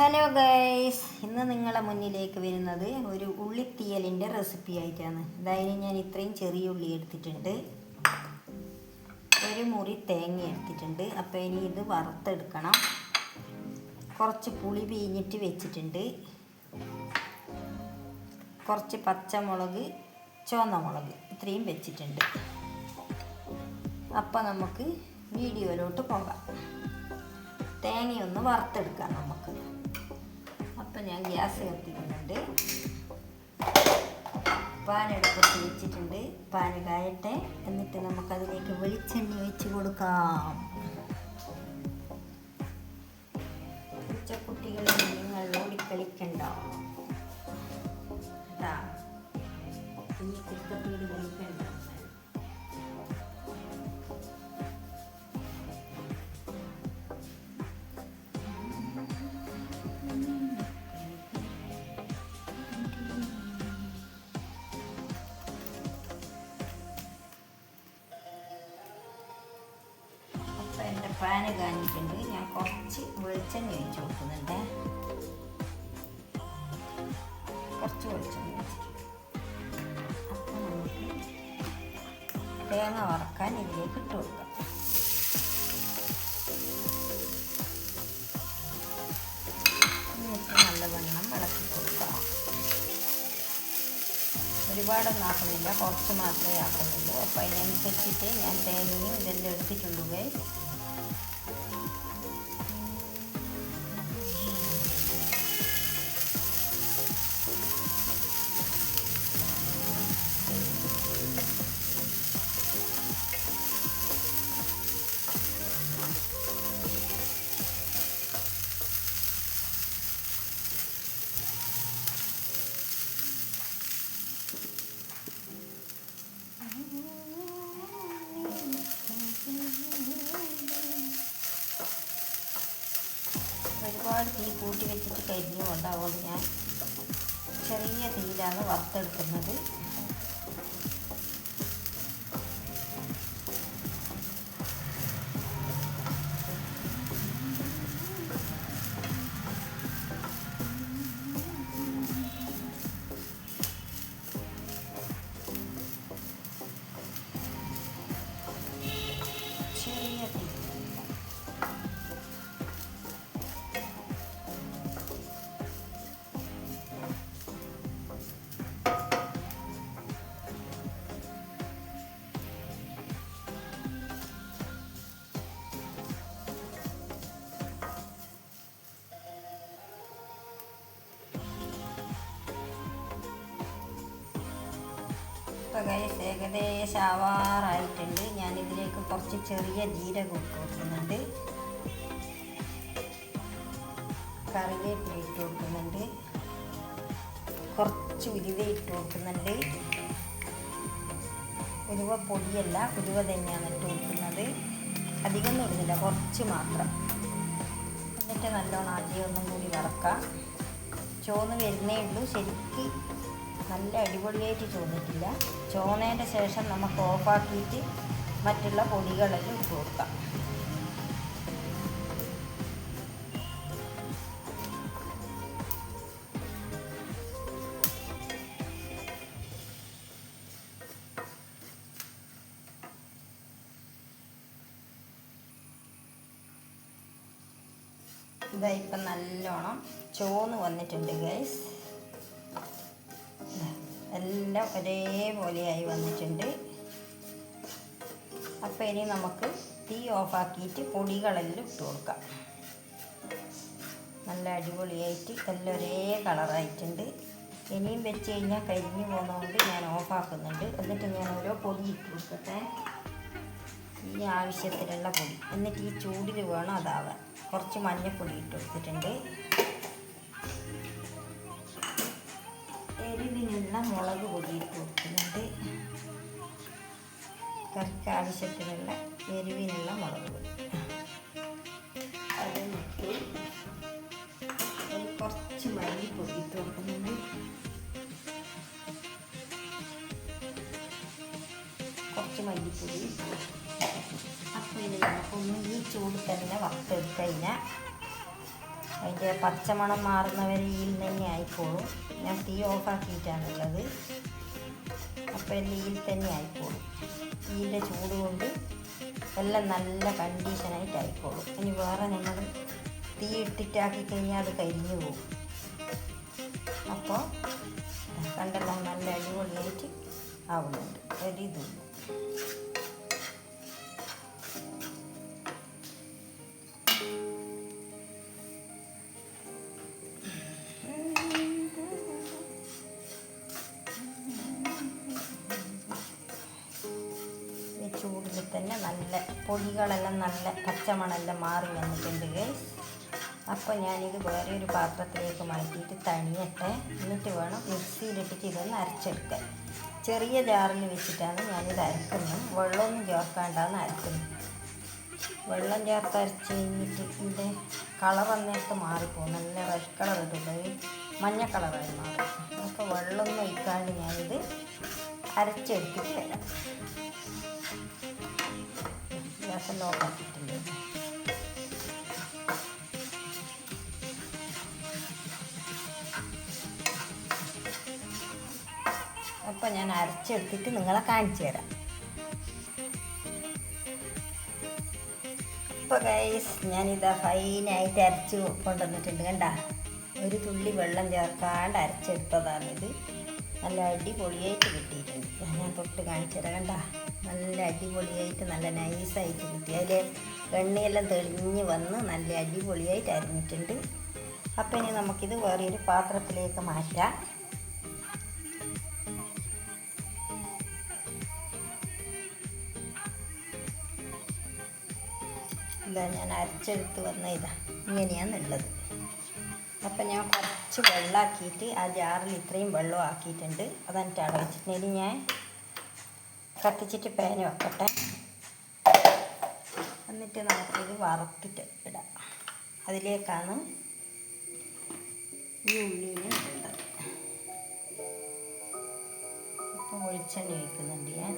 Hello guys ഇന്ന് നിങ്ങളെ മുന്നിലേക്ക് വരുന്നത് ഒരു ഉള്ളിത്തീയലിന്റെ റെസിപ്പി ആയിട്ടാണ്. അതായത് ഞാൻ ഇത്രയും ചെറിയ ഉള്ളി എടുത്തിട്ടുണ്ട്. ഒരു മുറി തേങ്ങ എടുത്തിട്ടുണ്ട്. അപ്പോൾ ഇനി ഇത് വറുത്തെടുക്കണം. കുറച്ച് പുളി പിഴിഞ്ഞിട്ട് വെച്ചിട്ടുണ്ട്. കുറച്ച് പച്ചമുളക് ചുവന്ന മുളക് ഇത്രയും വെച്ചിട്ടുണ്ട്. അപ്പോൾ നമുക്ക് വീഡിയോയിലോട്ട് പോകാം. തേങ്ങയൊന്ന് വറുത്തെടുക്കാം നമുക്ക്. അപ്പം ഞാൻ ഗ്യാസ് കത്തിക്കുന്നുണ്ട്. പാനെടുപ്പത്ത് വെച്ചിട്ടുണ്ട്. പാൻ കായട്ടെ എന്നിട്ട് നമുക്കതിലേക്ക് വെളിച്ചെണ്ണ വെച്ച് കൊടുക്കാം. ഉച്ചക്കുട്ടികൾ നിങ്ങൾ ഓടിക്കളിക്കണ്ട. കേട്ടാ? കുഞ്ഞി കളിക്കണ്ട പാന് കാണിച്ചിട്ടുണ്ട് ഞാൻ കുറച്ച് വെളിച്ചെണ്ണ ഒഴിച്ച് കൊടുക്കുന്നുണ്ട്. കുറച്ച് വെളിച്ചെണ്ണ ഒഴിച്ചിട്ടുണ്ട് അപ്പം നമുക്ക് തേങ്ങ വറക്കാൻ ഇതിലേക്ക് ഇട്ട് കൊടുക്കാം. എന്നിട്ട് നല്ലവണ്ണം ഇളക്കി കൊടുക്കാം. ഒരുപാടൊന്നും ആക്കുന്നില്ല. കുറച്ച് മാത്രമേ ആക്കുന്നുള്ളൂ. അപ്പോൾ അതിനനുസരിച്ചിട്ട് ഞാൻ തേങ്ങയും ഇതെല്ലാം എടുത്തിട്ടുള്ളൂ തീ കൂട്ടി വെച്ചിട്ട് കരിഞ്ഞു കൊണ്ടാവുകൊണ്ട് ഞാൻ. ചെറിയ തീയിലാണ് വറുത്തെടുക്കുന്നത്. ഗൈസ് ഏകദേശം ആവാറായിട്ടുണ്ട് ഞാൻ ഇതിലേക്ക് കുറച്ച് ചെറിയ ജീരകം ഇട്ട് കൊടുക്കുന്നുണ്ട്. കറിവേപ്പില ഇട്ട് കൊടുക്കുന്നുണ്ട്. കുറച്ച് ഉരുവ ഇട്ട് കൊടുക്കുന്നുണ്ട്. ഉരുവ പൊടിയല്ല ഉരുവ തന്നെയാണ് ഇട്ട് കൊടുക്കുന്നത്. അധികം ഇടുന്നില്ല കുറച്ച് മാത്രം. എന്നിട്ട് നല്ലോണം ആദ്യം ഒന്നും കൂടി വറക്കാം. ചോന്ന് വരുന്നേ ഉള്ളൂ. ശരിക്ക് നല്ല അടിപൊളിയായിട്ട് ചോന്നിട്ടില്ല. ചോന്നതിന്റെ ശേഷം നമുക്ക് ഓഫാക്കിയിട്ട് മറ്റുള്ള പൊടികളെല്ലാം ഇട്ട് കൊടുക്കാം. ഇതാ ഇപ്പം നല്ലോണം ചോന്ന് വന്നിട്ടുണ്ട് ഗൈസ് എല്ലാം ഒരേപോലെയായി വന്നിട്ടുണ്ട്. അപ്പോൾ ഇനി നമുക്ക് തീ ഓഫാക്കിയിട്ട് പൊടികളെല്ലാം ഇട്ട് കൊടുക്കാം. നല്ല അടിപൊളിയായിട്ട് എല്ലാം ഒരേ കളറായിട്ടുണ്ട്. ഇനിയും വെച്ച് കഴിഞ്ഞാൽ കരിഞ്ഞു പോകുന്നതുകൊണ്ട് ഞാൻ ഓഫാക്കുന്നുണ്ട്. എന്നിട്ട് ഞാൻ ഓരോ പൊടി ഇട്ട് കൊടുക്കട്ടെ. ഈ ആവശ്യത്തിലുള്ള പൊടി. എന്നിട്ട് ഈ ചൂടിൽ വേണം അതാവാൻ. കുറച്ച് മഞ്ഞൾപ്പൊടി ഇട്ട് കൊടുത്തിട്ടുണ്ട്. എരിവിനുള്ള മുളക് പൊടി കൊടുക്കുന്നുണ്ട്. കറിക്ക് ആവശ്യത്തിനുള്ള എരിവിനുള്ള മുളക് പൊടി. അത് ഇട്ടു അതിൽ കുറച്ച് മല്ലിപ്പൊടി ഇട്ട് കൊടുക്കുന്നുണ്ട്. കുറച്ച് മല്ലിപ്പൊടി അപ്പോൾ ഇത് നമുക്കൊന്ന് ഈ ചൂട് തന്നെ വറുത്തെടുത്ത് കഴിഞ്ഞാൽ അതിന്റെ പച്ചമണം മാറുന്നവരെ ഈൽ തന്നെ ആയിക്കോളും. ഞാൻ തീ ഓഫാക്കിയിട്ടാണുള്ളത്. അപ്പോൾ ഈൽ തന്നെ ആയിക്കോളും. തീന്റെ ചൂട് കൊണ്ട് എല്ലാം നല്ല കണ്ടീഷനായിട്ട് ആയിക്കോളും. ഇനി വേറെ നമ്മൾ തീ ഇട്ടിട്ടാക്കി കഴിഞ്ഞാൽ അത് കരിഞ്ഞു പോകും. അപ്പോൾ കണ്ടല്ലോ നല്ല അടിപൊളിയായിട്ട് ആവുന്നുണ്ട്. ഒരു ഇതും പൊടികളെല്ലാം നല്ല പച്ചമണെല്ലാം മാറി വന്നിട്ടുണ്ട്. അപ്പോൾ ഞാനിത് വേറെ ഒരു പാത്രത്തിലേക്ക് മാറ്റിയിട്ട് തണിയട്ടെ. എന്നിട്ട് വേണം മിക്സിയിലിട്ടിട്ട് ഇതൊന്ന് അരച്ചെടുക്കാൻ. ചെറിയ ജാറിൽ വെച്ചിട്ടാണ് ഞാനിത് അരക്കുന്നത്. വെള്ളമൊന്നും ചേർക്കാണ്ടാണ് അരക്കുന്നത് വെള്ളം ചേർത്ത് അരച്ച് കഴിഞ്ഞിട്ട് ഇതിന്റെ കളർ അന്നേരത്ത് മാറിപ്പോകും. നല്ല റെഡ് കളർ ഇട്ടിട്ട് മഞ്ഞ കളറായി മാറും. അപ്പോൾ വെള്ളമൊന്നും ഒഴിക്കാണ്ട് ഞാനിത് അരച്ചെടുത്തിട്ട് വരാം. ഗ്യാസ് അപ്പം ഞാൻ അരച്ചെടുത്തിട്ട് നിങ്ങളെ കാണിച്ചു തരാം. അപ്പോൾ ഗൈസ് ഞാനിതാ ഫൈനായിട്ട് അരച്ച് കൊണ്ടുവന്നിട്ടുണ്ട് കണ്ട. ഒരു തുള്ളി വെള്ളം ചേർക്കാണ്ട് അരച്ചെടുത്തതാണിത്. നല്ല അടിപൊളിയായിട്ട് കിട്ടിയിട്ടുണ്ട്. ഞാൻ തൊട്ട് കാണിച്ചു തരാം കണ്ട. നല്ല അടിപൊളിയായിട്ട് നല്ല നൈസായിട്ട് കിട്ടി. അതിൽ എണ്ണയെല്ലാം തെളിഞ്ഞ് വന്ന് നല്ല അടിപൊളിയായിട്ട് അരിഞ്ഞിട്ടുണ്ട്. അപ്പം ഇനി നമുക്കിത് വേറൊരു പാത്രത്തിലേക്ക് മാറ്റാം. ഇതാ ഞാൻ അരച്ചെടുത്ത് വന്ന ഇതാ ഇങ്ങനെയാണുള്ളത്. അപ്പം ഞാൻ കുറച്ച് വെള്ളമാക്കിയിട്ട് ആ ജാറിൽ ഇത്രയും വെള്ളം ആക്കിയിട്ടുണ്ട്. അതെന്നിട്ട് അവിടെ വെച്ചിട്ടുണ്ടെങ്കിൽ ഞാൻ കത്തിച്ചിട്ട് പാന് വെക്കട്ടെ. എന്നിട്ട് നമുക്കിത് വറുത്തിട്ട് ഇടാം. അതിലേക്കാണ് ഈ ഉള്ളിന് വെളിച്ചെണ്ണ ഒഴിക്കുന്നുണ്ട് ഞാൻ.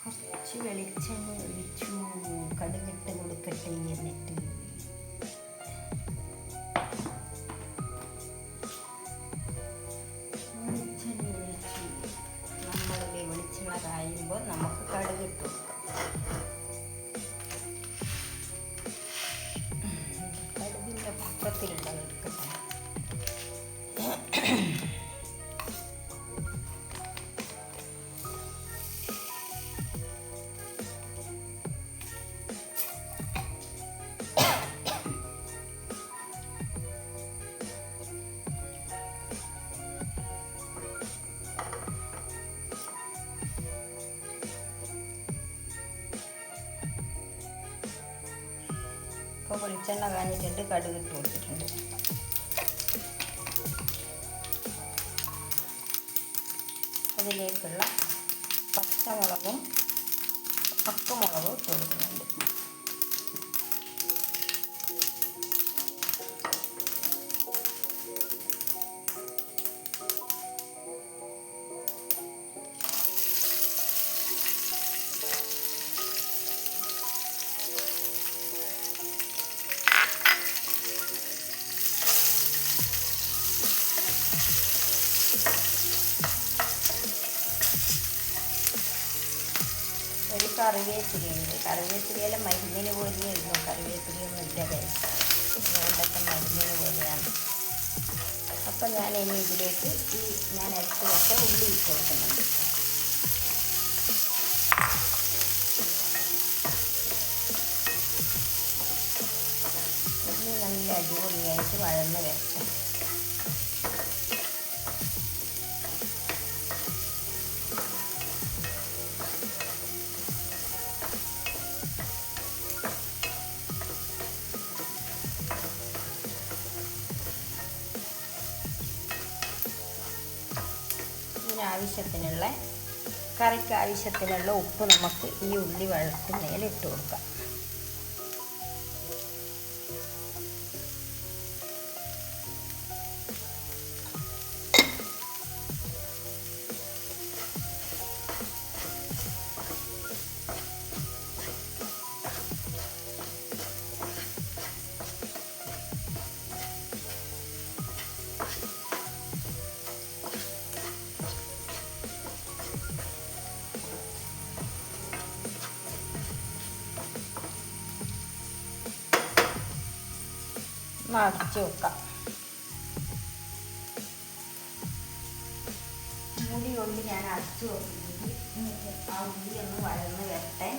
കുറച്ച് വെളിച്ചെണ്ണ ഒഴിച്ചു. കടുകിട്ട് വെളിച്ചെണ്ണ കാഞ്ഞിട്ടുണ്ട് കടുക് ഇട്ട് കൊടുത്തിട്ടുണ്ട്. അതിലേക്കുള്ള പച്ചമുളകും പക്കമുളകും ഇട്ട് കൊടുക്കുന്നുണ്ട്. ഒരു കറിവേപ്പിലയുണ്ട് കറിവേപ്പിലയിലെ മരുന്നിന് പോലെയായിരുന്നു കറിവേപ്പിലയൊന്നും ഇല്ല. അതുകൊണ്ടൊക്കെ മരുന്നിന് പോലെയാണ്. അപ്പം ഞാൻ ഇനി ഇതിലേക്ക് ഈ ഞാൻ അരച്ച് വെച്ച ഉള്ളി കൊടുക്കുന്നുണ്ട്. ഉള്ളി നല്ല അടിപൊളിയായിട്ട് വഴന്ന് വരട്ടെ. ഇതിനാവശ്യത്തിനുള്ള കറിക്ക് ആവശ്യത്തിനുള്ള ഉപ്പ് നമുക്ക് ഈ ഉള്ളി വഴക്കുന്നതിൽ ഇട്ട് കൊടുക്കാം. മടച്ച് വെക്കാം മൂടി കൊണ്ട് ഞാൻ അടച്ചു വെക്കുന്നത് ആ ഉള്ളി ഒന്ന് വഴന്ന് വരട്ടെ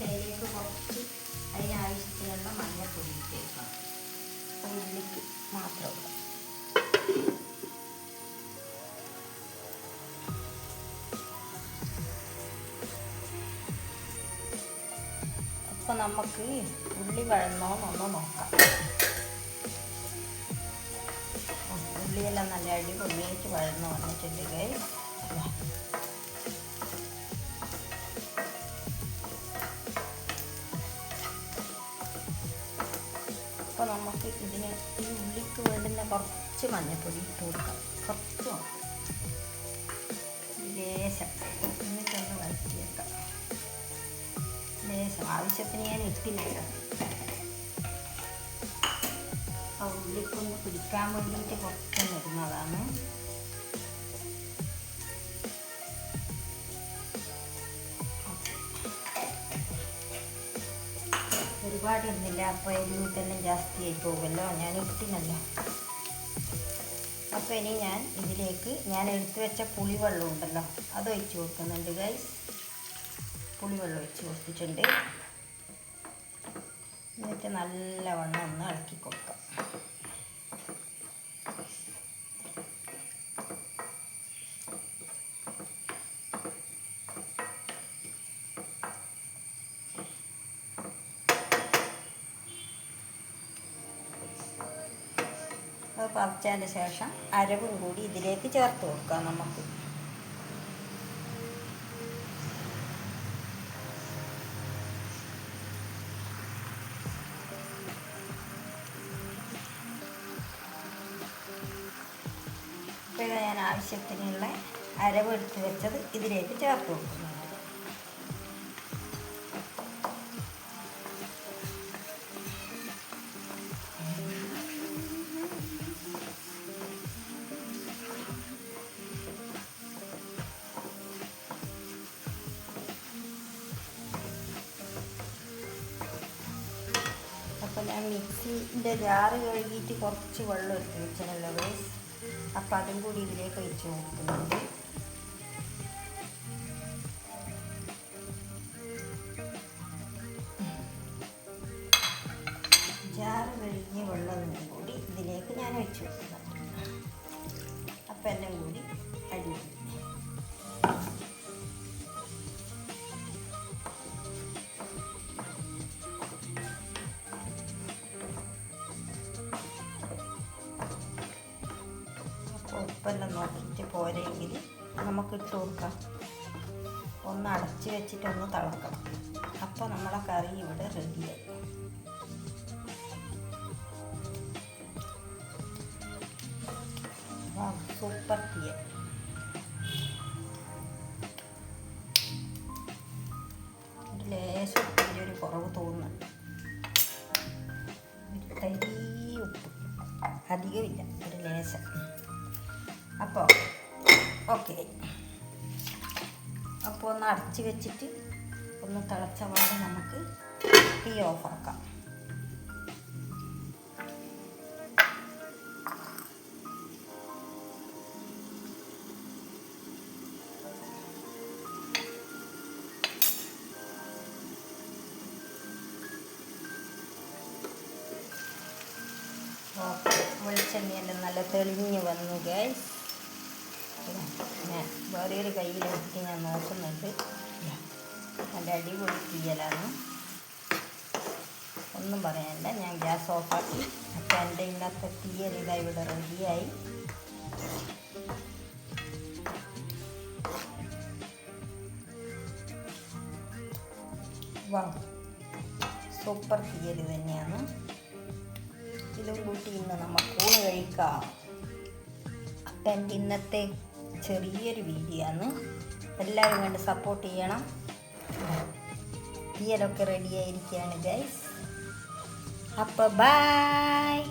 അതിലേക്ക് കുറച്ച് അതിനാവശ്യത്തിനുള്ള മഞ്ഞപ്പൊടി ഇട്ടേക്കാം ഉള്ളിക്ക് അപ്പോൾ നമുക്ക് ഉള്ളി വഴന്നോന്നൊന്ന് നോക്കാം ഉള്ളിയെല്ലാം നല്ല അടിപൊളിയായിട്ട് വഴന്ന് വന്നിട്ടുണ്ട് കൈ. അപ്പോൾ നമുക്ക് ഇതിന് ഈ ഉള്ളിക്ക് വേണ്ടുന്ന കുറച്ച് മഞ്ഞൾപ്പൊടി ഇട്ട് കൊടുക്കാം. കുറച്ച്. ലേശം. എന്നിട്ടൊന്ന് വഴറ്റി വെക്കാം ലേശം. ആവശ്യത്തിന് ഞാൻ ഇട്ടില്ല ആ ഉള്ളിക്കൊന്ന് പിടിക്കാൻ വേണ്ടിയിട്ട് കുറച്ച് വരുന്നതാണ് ഒരുപാട് ഇടുന്നില്ല അപ്പോൾ എരിവ് തന്നെ ജാസ്തിയായി പോകുമല്ലോ. ഞാൻ ഇട്ടിനല്ലോ അപ്പോൾ ഇനി ഞാൻ ഇതിലേക്ക് ഞാൻ എടുത്തു വെച്ച പുളിവെള്ളം ഉണ്ടല്ലോ അത് ഒഴിച്ചു കൊടുക്കുന്നുണ്ട് ഗൈസ് പുളിവെള്ളം ഒഴിച്ച് കൊടുത്തിട്ടുണ്ട്. എന്നിട്ട് നല്ലവണ്ണം ഒന്ന് ഇളക്കി കൊടുക്കാം. അത് പറിച്ചതിന് ശേഷം അരവും കൂടി ഇതിലേക്ക് ചേർത്ത് കൊടുക്കാം നമുക്ക്. ഇപ്പോൾ ഞാൻ ആവശ്യത്തിനുള്ള അരവ് എടുത്ത് വെച്ചത് ഇതിലേക്ക് ചേർത്ത് കൊടുക്കുന്നുണ്ട് ഞാൻ മിക്സിന്റെ ജാറ് കഴുകിയിട്ട് കുറച്ച് വെള്ളം എടുത്ത് വെച്ചതല്ലോ വേസ് അപ്പോൾ അതും കൂടി ഇതിലേക്ക് ഒഴിച്ച് കൊടുക്കുന്നുണ്ട്. ഉപ്പെല്ലാം നോക്കിയിട്ട് പോരെങ്കിൽ നമുക്ക് ഇട്ട് കൊടുക്കാം. ഒന്ന് അടച്ച് വെച്ചിട്ട് ഒന്ന് തിളക്കണം. അപ്പോൾ നമ്മളെ കറി ഇവിടെ റെഡിയായി സൂപ്പർ തീയ ലേശം ഉപ്പിന്റെ കുറവ് തോന്നുന്നുണ്ട്. തരി ഉപ്പ്. അധികമില്ല ഒരു ലേശം. അപ്പോൾ ഓക്കെ. അപ്പോൾ ഒന്ന് അടച്ച് വെച്ചിട്ട് ഒന്ന് തിളച്ച പാടെ നമുക്ക് തീ ഓഫാക്കാം വെളിച്ചെണ്ണയെല്ലാം നല്ല തെളിഞ്ഞ് വന്നു ഗൈസ് ഞാൻ വേറെ ഒരു കയ്യിലെടുത്ത് ഞാൻ നോക്കുന്നുണ്ട്. നല്ല അടിപൊളി തീയലാണ്. ഒന്നും പറയാനില്ല ഞാൻ ഗ്യാസ് ഓഫാക്കി. അപ്പം എന്റെ ഇന്നത്തെ തീയൽ ഇതാ ഇവിടെ റെഡിയായി. വാ സൂപ്പർ തീയൽ തന്നെയാണ് ഇതും കൂട്ടി ഇന്ന് നമുക്ക് ഊണ് കഴിക്കാം. അപ്പം എന്റെ ഇന്നത്തെ ചെറിയൊരു വീഡിയോ ആണ് എല്ലാവരും കണ്ട് സപ്പോർട്ട് ചെയ്യണം. തീയലൊക്കെ റെഡി ആയിരിക്കുകയാണ് ഗൈസ് അപ്പോൾ ബായ്